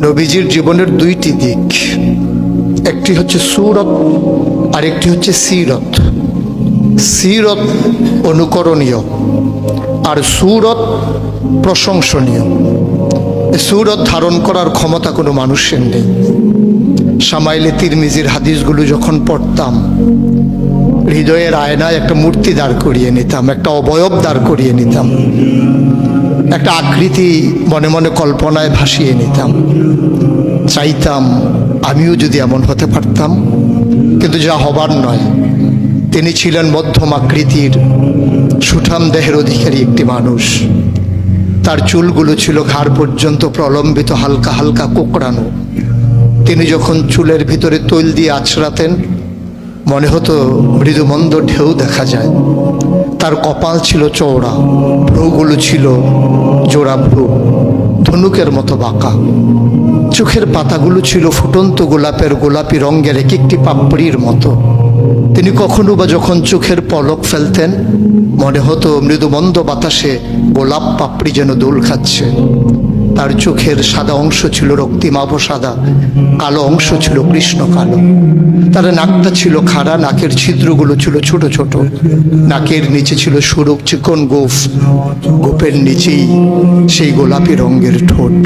নবীজির জীবনের দুইটি দিক। একটি হচ্ছে সুরত আর একটি হচ্ছে সিরত। সিরত অনুকরণীয় আর সুরত প্রশংসনীয়। সুরত ধারণ করার ক্ষমতা কোনো মানুষের নেই। সামাইলে তিরমিজির হাদিসগুলো যখন পড়তাম, হৃদয়ের আয়নায় একটা মূর্তি দাঁড় করিয়ে নিতাম, একটা অবয়ব দাঁড় করিয়ে নিতাম, একটা আকৃতি মনে মনে কল্পনায় ভাসিয়ে নিতাম। চাইতাম, আমিও যদি এমন হতে পারতাম, কিন্তু যা হবার নয়, তিনি ছিলেন মধ্যম আকৃতির, সুঠাম দেহের অধিকারী একটি মানুষ। তার চুলগুলো ছিল ঘাড় পর্যন্ত প্রলম্বিত হালকা হালকা কোকড়ানো। তিনি যখন চুলের ভিতরে তৈল দিয়ে আছড়াতেন, মনে হতো মৃদুমন্দ ঢেউ দেখা যায়। তার কপাল ছিল চওড়া, ভ্রুগুলো ছিল জোড়া ভ্রু, ধনুকের মতো বাঁকা। চোখের পাতাগুলো ছিল ফুটন্ত গোলাপের গোলাপি রঙের এক একটি পাপড়ির মতো। তিনি কখনো বা যখন চোখের পলক ফেলতেন, মনে হতো মৃদুমন্দ বাতাসে গোলাপ পাপড়ি যেন দোল খাচ্ছে। তার চোখের সাদা অংশ ছিল রক্তিমাভ সাদা কালো অংশ ছিল কৃষ্ণ কালো। তার নাকটা ছিল খাড়া, নাকের ছিদ্রগুলো ছিল ছোট ছোট। নাকের নিচে ছিল সরু চিকন গোফ। গোপের নিচেই সেই গোলাপি রঙের ঠোঁট।